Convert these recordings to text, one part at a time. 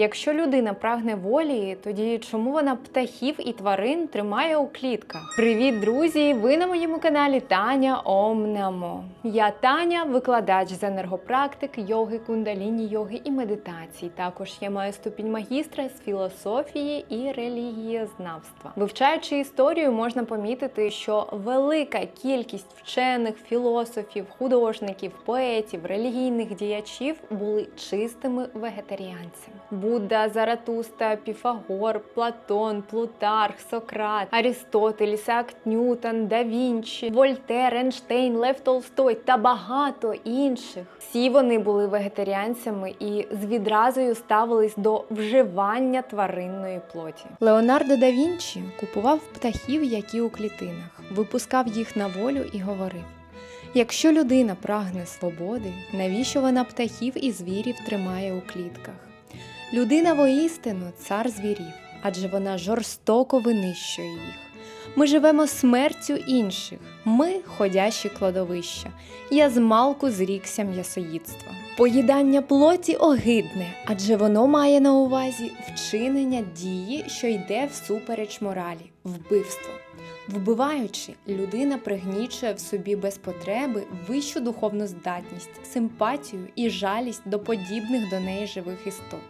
Якщо людина прагне волі, тоді чому вона птахів і тварин тримає у клітках? Привіт, друзі! Ви на моєму каналі Таня Омнамо. Я Таня, викладач з енергопрактик, йоги, кундаліні, йоги і медитацій. Також я маю ступінь магістра з філософії і релігієзнавства. Вивчаючи історію, можна помітити, що велика кількість вчених, філософів, художників, поетів, релігійних діячів були чистими вегетаріанцями. Будда, Заратуста, Піфагор, Платон, Плутарх, Сократ, Арістотель, Ісаак Ньютон, Да Вінчі, Вольтер, Ейнштейн, Лев Толстой та багато інших. Всі вони були вегетаріанцями і з відразою ставились до вживання тваринної плоті. Леонардо да Вінчі купував птахів, які у клітинах, випускав їх на волю і говорив: якщо людина прагне свободи, навіщо вона птахів і звірів тримає у клітках? Людина воістину цар звірів, адже вона жорстоко винищує їх. Ми живемо смертю інших, ми ходящі кладовища. Я змалку зрікся м'ясоїдства. Поїдання плоті огидне, адже воно має на увазі вчинення дії, що йде всупереч моралі, вбивство. Вбиваючи, людина пригнічує в собі без потреби вищу духовну здатність, симпатію і жалість до подібних до неї живих істот.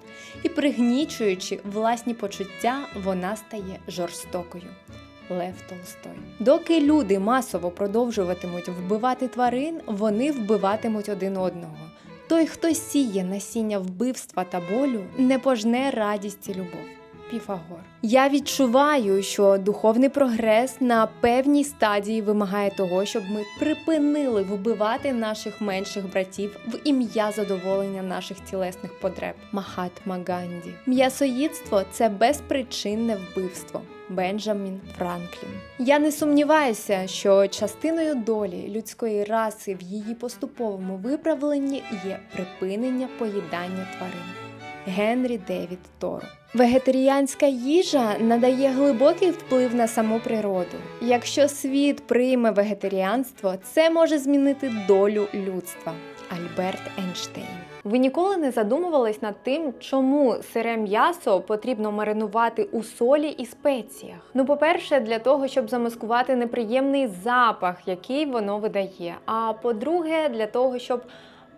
І пригнічуючи власні почуття, вона стає жорстокою. Лев Толстой. Доки люди масово продовжуватимуть вбивати тварин, вони вбиватимуть один одного. Той, хто сіє насіння вбивства та болю, не пожне радість і любов. Піфагор. Я відчуваю, що духовний прогрес на певній стадії вимагає того, щоб ми припинили вбивати наших менших братів в ім'я задоволення наших тілесних потреб. Махатма Ганді. М'ясоїдство це безпричинне вбивство. Бенджамін Франклін. Я не сумніваюся, що частиною долі людської раси в її поступовому виправленні є припинення поїдання тварин. Генрі Девід Торо. Вегетаріанська їжа надає глибокий вплив на саму природу. Якщо світ прийме вегетаріанство, це може змінити долю людства. Альберт Ейнштейн. Ви ніколи не задумувались над тим, чому сире м'ясо потрібно маринувати у солі і спеціях? Ну, по-перше, для того, щоб замаскувати неприємний запах, який воно видає. А по-друге, для того, щоб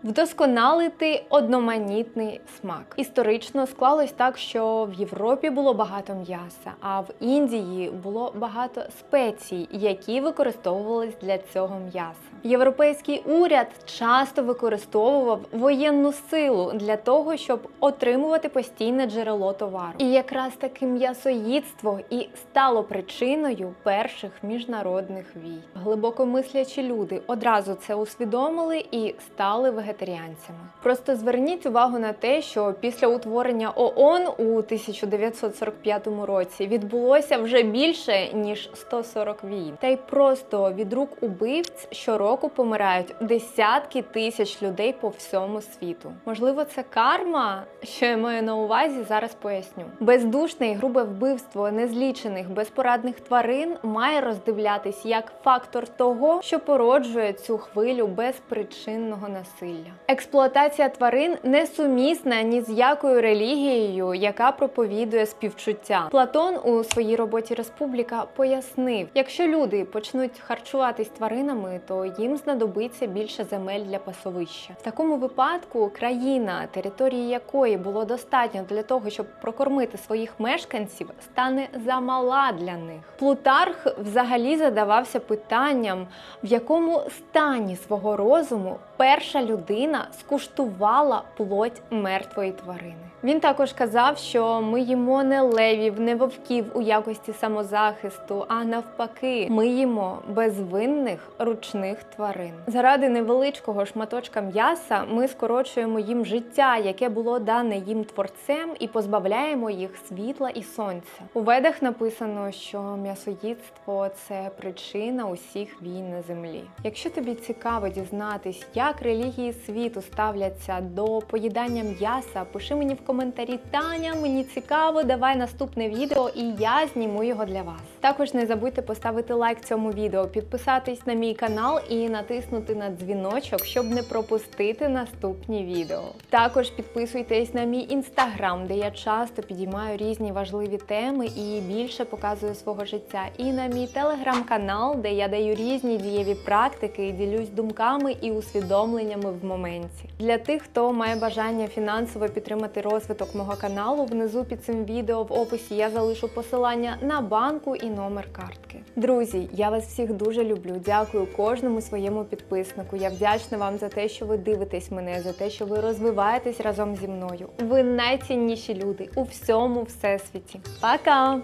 Вдосконалити одноманітний смак. Історично склалось так, що в Європі було багато м'яса, а в Індії було багато спецій, які використовувались для цього м'яса. Європейський уряд часто використовував воєнну силу для того, щоб отримувати постійне джерело товару. І якраз таки м'ясоїдство і стало причиною перших міжнародних вій. Глибокомислячі люди одразу це усвідомили і стали вегетаріанцями. Просто зверніть увагу на те, що після утворення ООН у 1945 році відбулося вже більше ніж 140 війн. Та й просто від рук убивць щороку помирають десятки тисяч людей по всьому світу. Можливо, це карма, що я маю на увазі, зараз поясню. Бездушне і грубе вбивство незлічених безпорадних тварин має роздивлятись як фактор того, що породжує цю хвилю безпричинного насилля. Експлуатація тварин несумісна ні з якою релігією, яка проповідує співчуття. Платон у своїй роботі Республіка пояснив: якщо люди почнуть харчуватись тваринами, то їм знадобиться більше земель для пасовища. В такому випадку країна, території якої було достатньо для того, щоб прокормити своїх мешканців, стане замала для них. Плутарх взагалі задавався питанням, в якому стані свого розуму перша людина скуштувала плоть мертвої тварини. Він також казав, що ми їмо не левів, не вовків у якості самозахисту, а навпаки, ми їмо безвинних ручних тварин. Заради невеличкого шматочка м'яса ми скорочуємо їм життя, яке було дане їм творцем, і позбавляємо їх світла і сонця. У ведах написано, що м'ясоїдство це причина усіх війн на землі. Якщо тобі цікаво дізнатись, як як релігії світу ставляться до поїдання м'яса, пиши мені в коментарі Таня, мені цікаво, давай наступне відео і я зніму його для вас. Також не забудьте поставити лайк цьому відео, підписатись на мій канал і натиснути на дзвіночок, щоб не пропустити наступні відео. Також підписуйтесь на мій інстаграм, де я часто підіймаю різні важливі теми і більше показую свого життя. І на мій телеграм-канал, де я даю різні дієві практики ділюсь думками і усвідомленнями в моменті. Для тих, хто має бажання фінансово підтримати розвиток мого каналу, внизу під цим відео в описі я залишу посилання на банку і номер картки. Друзі, я вас всіх дуже люблю. Дякую кожному своєму підписнику. Я вдячна вам за те, що ви дивитесь мене, за те, що ви розвиваєтесь разом зі мною. Ви найцінніші люди у всьому всесвіті. Пока!